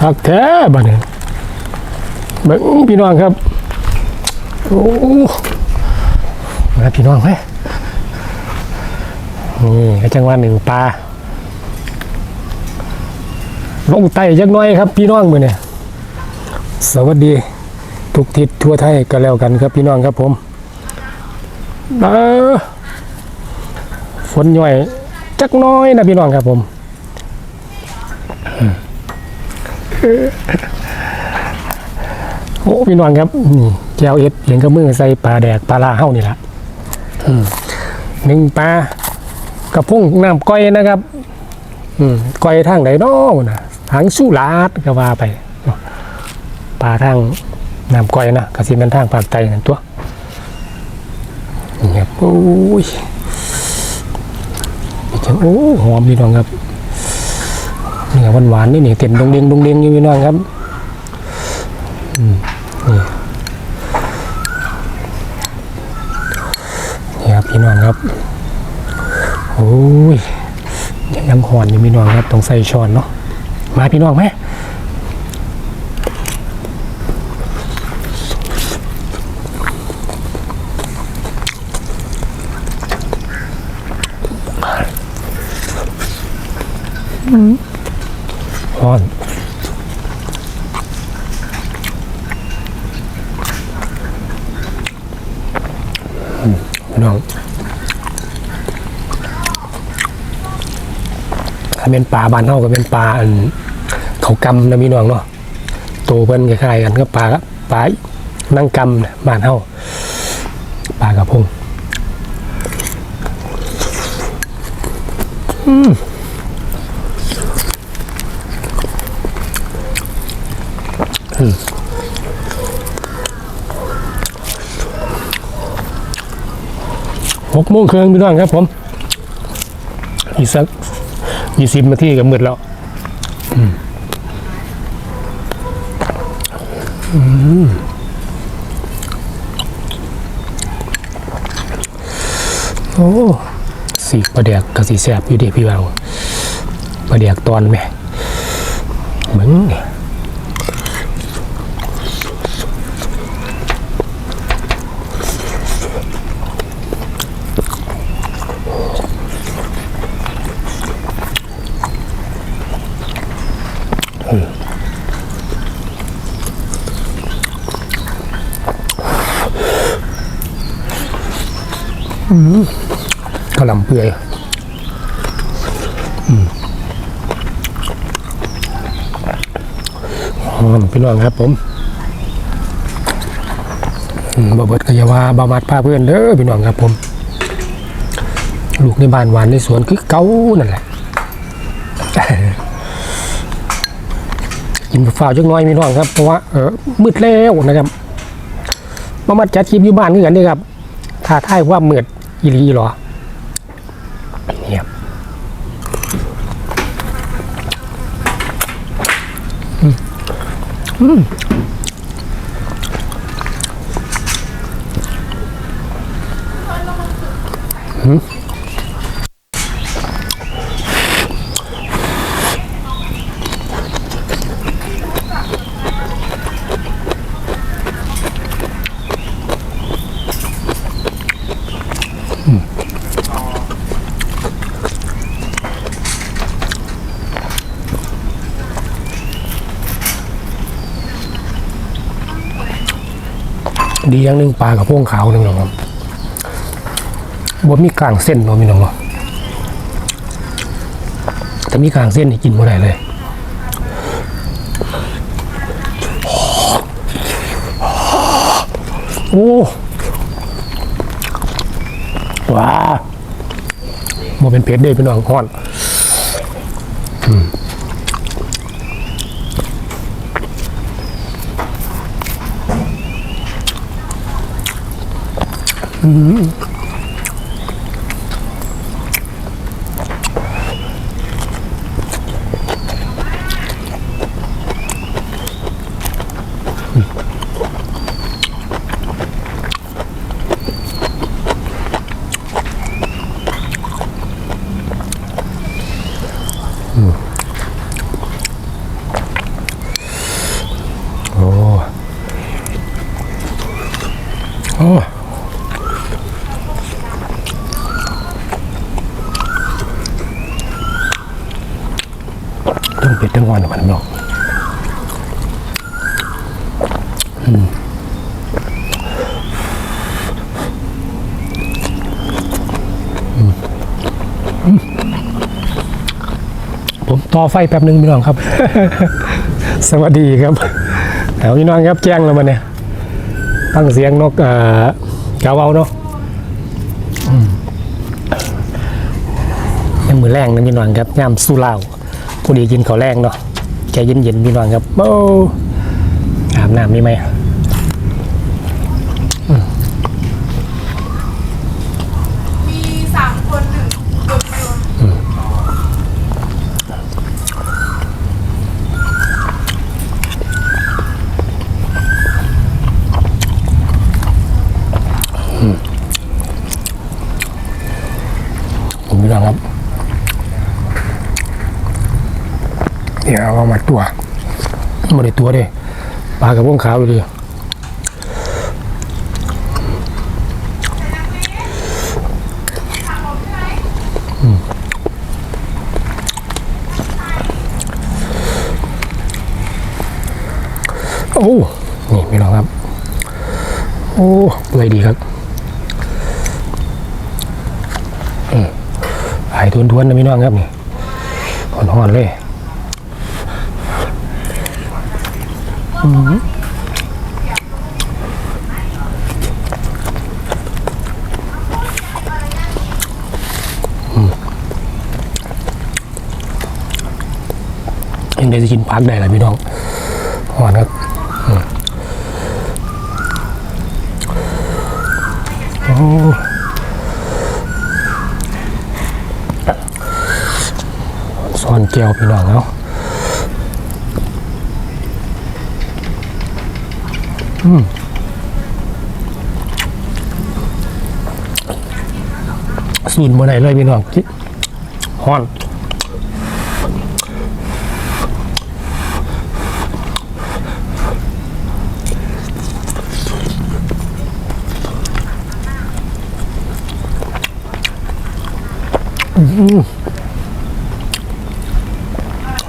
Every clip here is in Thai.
คักแท้บ้านี้เบิ่งพี่น้องครับ โอ้มาพี่น้องไหมนี่ก็จังหวะหนึ่งปลา ลงไต่จักน้อยครับ พี่น้องมือเนี่ยสวัสดี ทุกทิศทั่วไทยก็แล้วกันครับพี่น้องครับผมเออฝนย่อย จักน้อยนะพี่น้องครับผม โอ้พี่น้องครับนี่แก้วเอ็ดเลี้ยงกระมือใส่ปลาแดกปลาลาเฮ้านี่แหละหนึ่งปลากระพุ่งน้ำก้อยนะครับ อืมก้อยทางไหนน้อนะทางสุราษฎร์ก็ว่าไปปลาทางน้ำก้อยนะกระสิเป็นทางปากไตนั่นตัวนี่ครับโอ้ยนี่จังโอ้หอมพี่น้องครับ นี่หวานหวานๆนี่นี่เต็มดงเดงดงเดงอยู่พี่น้องครับนี่นี่ครับพี่น้องครับโอ้ยยังหอนอยู่พี่น้องครับต้องใส่ช้อนเนาะมาพี่น้องไหม หอนน้องถ้าเป็นปลาบานเท่าก็เป็นปลาอันเขากำนะพี่น้องเนาะโตเพิ่นคล้ายๆกันก็ปลาปลานั่งกำบานเท่าปลากระพงอืม หกโมงครึ่งพี่น้องครับผม อีกสักยี่สิบนาทีก็มืดแล้วอโอ้สีปลาแดกกับสีแสบอยู่ดีพี่บ่าปลาแดกตอนไหมเหมือนนี่กระหลำเปื่อยหอมพี่น้องครับผมมบเบิดกยาวาบามัดพาเพื่อนเด้อพี่น้องครับผม ลูกในบ้านหวานในสวนคือเก้านั่นแหละกินฝ่าจักน้อยพี่น้องครับเพราะว่าเออมืดแล้วนะครับมามาจัดคลิปอยู่บ้านนี่กันนี่ครับถ้าท่ายว่ามืดอีหลีหรอ เนี่ยบอืมอืม ดีอย่างหนึ่งปลากับพวงขาวหนึ่งน้องครับบ่มีกลางเส้นเนาะพี่น้องเนาะแต่มีกลางเส้นนี่กินบ่ได้เลยโอ้ว้าบ่เป็นเพชรเด้พี่น้องฮ้อน Mm-hmm. ทั้งเผ็ดทั้งหวานมันเนาะผมต่อไฟแป๊บหนึงพี่น้องครับ สวัสดีครับเอาพี่น้องครับแจ้งแล้วมาเนี่ยฟังเสียงนกกาวเอาเนาะยังมือแรงนะพี่น้องครับย่ำสู้เล้า ผู้ดีกินข้าวแรงเนาะใจเย็นๆพี่น้องครับโอ้อาบน้ำนี่ไหมสามคนหนึ่งคนเดียว ผมพี่น้องครับเดี๋ยวเอามา ตัวไม่ได้ตัวเด้ปลากระพงขาวเลยดิอืมโอ้นี่พี่น้องครับ โอ้เปื่อยดีครับหายทวนๆนะพี่น้องครับนี่หอนๆเลย อืมยังได้จะกินพักได้เลยพี่น้องห่อนครับอืมโอ้ ซ่อนเจียวพี่น้องเอาอืม สูนบ่ได้เลยพี่น้องจิฮ้อน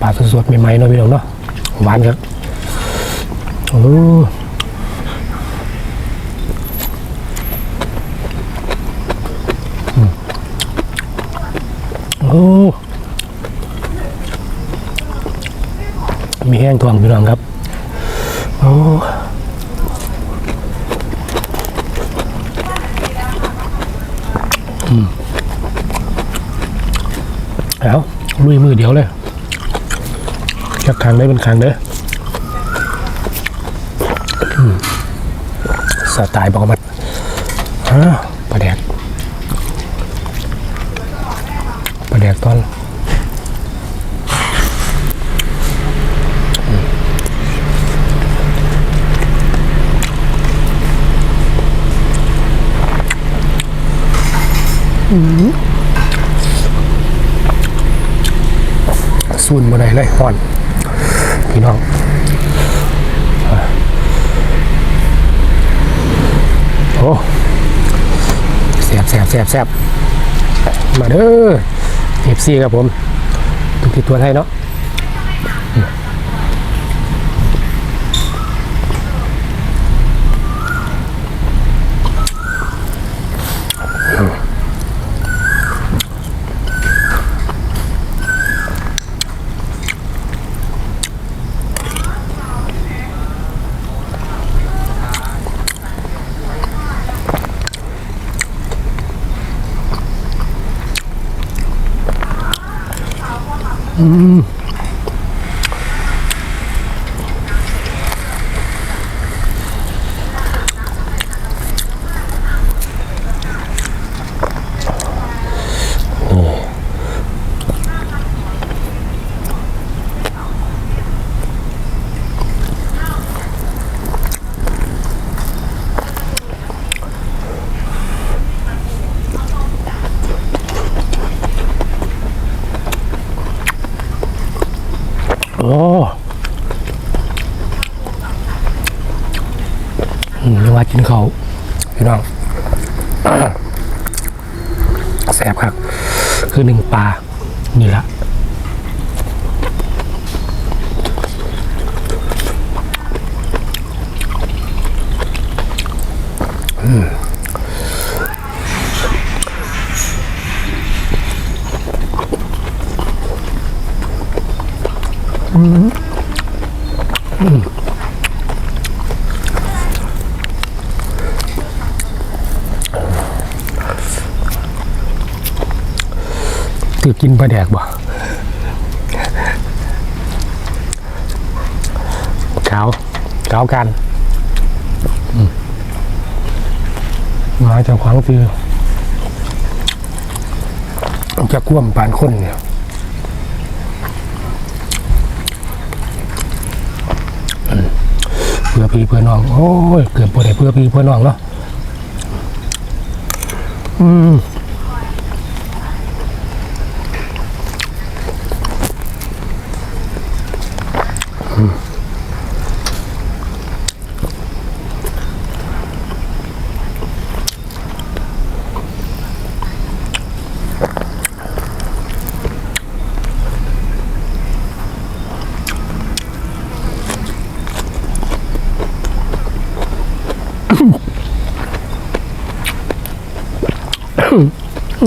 ปลาสดๆใหม่ๆเนาะพี่น้องเนาะหวานครับโอ้อืมโอ้ มีแห้งทวงพี่น้องครับโอ้อืมเอาลุยมือเดียวเลยจักคังได้เป็นคังเด้อสไตล์บอกมาอ้าวปลาแดก ปลาแดกตอนสูนมาได้เลยห่อน พี่น้องโอ้แสบแสบแสบแสบมาเด้อ เอฟซีครับผมทุกที่ตัวให้เนาะ Mm. โอ้อืมเรียกว่ากินเขาพี่น้องแสบครับ คือหนึ่งปลา นี่ละ ตือกินปลาแดกบ่ขาวขาวกันมาจากขวางคือจะกว่ำปานคนเนี่ยอืมเพื่อพี่เพื่อน้อง โอ้ยเกือบปวดเพื่อพี่เพื่อน้องเนาะอืม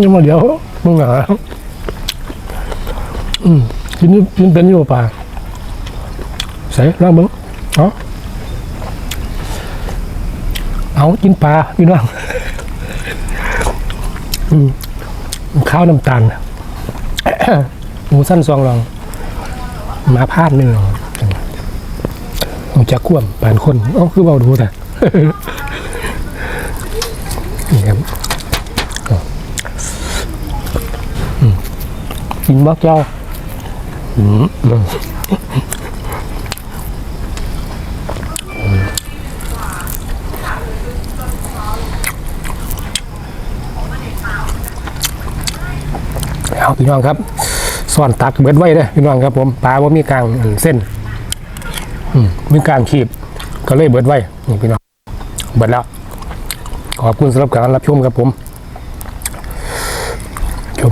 ยังมาเดี๋ยวมึงหนาอืมกินกินเป็นอยู่ป่าใส่ล่างมึงเอาเอากินปลาพี่น้องอืมข้าวน้ำตาลหมูสั้นซองลองมาพาดหนึ่งผมจะกว่ำปานคนอ้าคือเบาดูแต่นี่ครับินบักเจ้าอืมอืมเอาพี่น้องครับซ่อนตักเบิดไว้เลยพี่น้องครับผมปลาว่ามีกลางเส้นมีกลางขีบ ก็เลยเบิดไว้นี่พี่น้องเบิดแล้ว ขอบคุณสำหรับการรับชมครับผม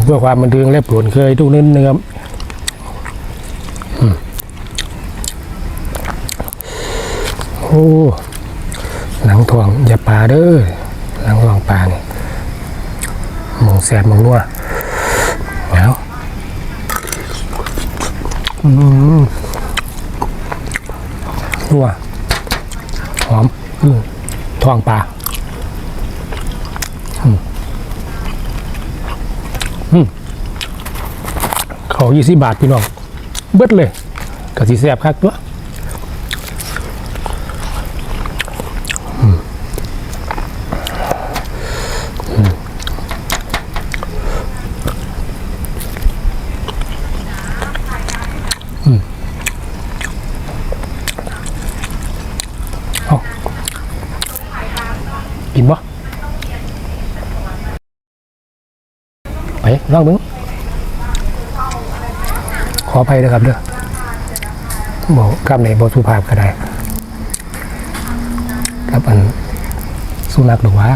เพื่อความบันเทิงและผลเคยทุกนิดนะครับโอ้หนังทองอย่าปลาเด้อหนังทองปลาเนี่ยมองแสบมองนัวแล้วอืมนัวหอมอืมทองปลา เขา ยี่สิบบาทพี่น้อง เบิดเลยกะสิแสบคักตัวอืมอืมอืมเอกินบ่ไปลองมึง ขออภัยนะครับเด้อบอกกำในบสุภาพก็ได้กับอันสุนัขหรือว่า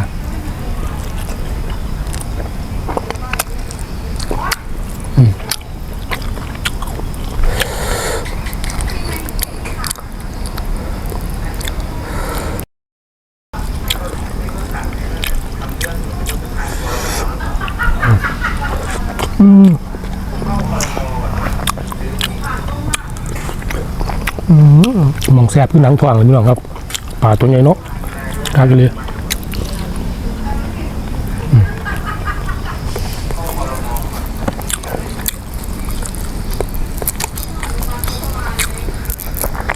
อืม มองแซ่บคือหนังทองเลยพี่น้องครับปลาตัวใหญ่เนาะกากันเลยอืม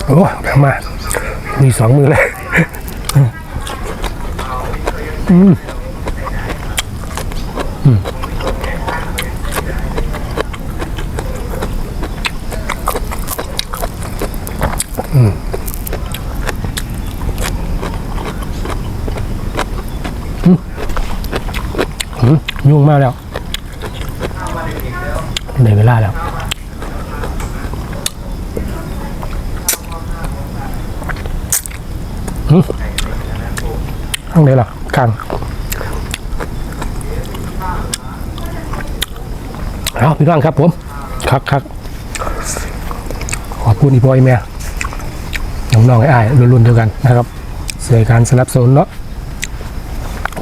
โอ้ทำมา มีสองมือเลยอืมอืม อืมยุ่งมากแล้วได้เวลาแล้วอืมข้างไหนล่ะกลางเอาพี่น้องครับผมคักคักขอบคุณอีบอยแม่น้องๆไอ้ไอ้รุ่นๆเดียวกันนะครับเสียการสนับสนุนเนาะ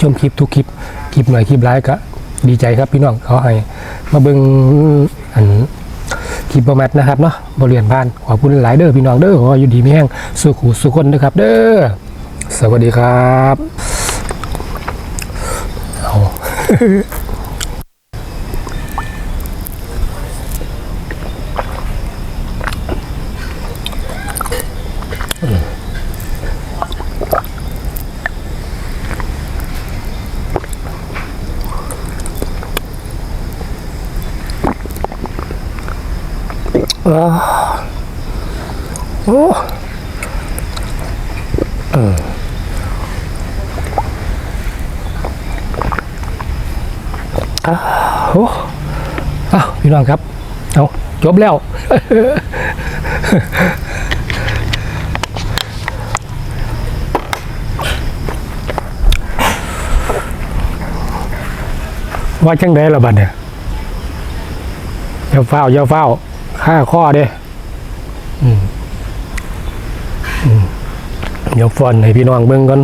ชมคลิปทุกคลิป คลิปหน่อยคลิปไลค์ก็ ดีใจครับพี่น้องเขาให้มาเบิงอันคทิพย์บแมทนะครับเนาะบริเวณบ้านขอบคุณหลายเด้อพี่น้องเด้อขออยู่ดีไม่แห้งสุขุสุขคนนะครับ เด้อสวัสดีครับเอา อ้าโอ้เอออ้าวโอ้อ้าวพี่น้องครับเอาจบแล้ว ว่าจังไดล่ะบัดเนี่ยอย่าเฝ้าอย่าเฝ้า ค่าข้อเด้อืมอืมเดี๋ยวฟอนให้พี่น้องเบิ่งก่อน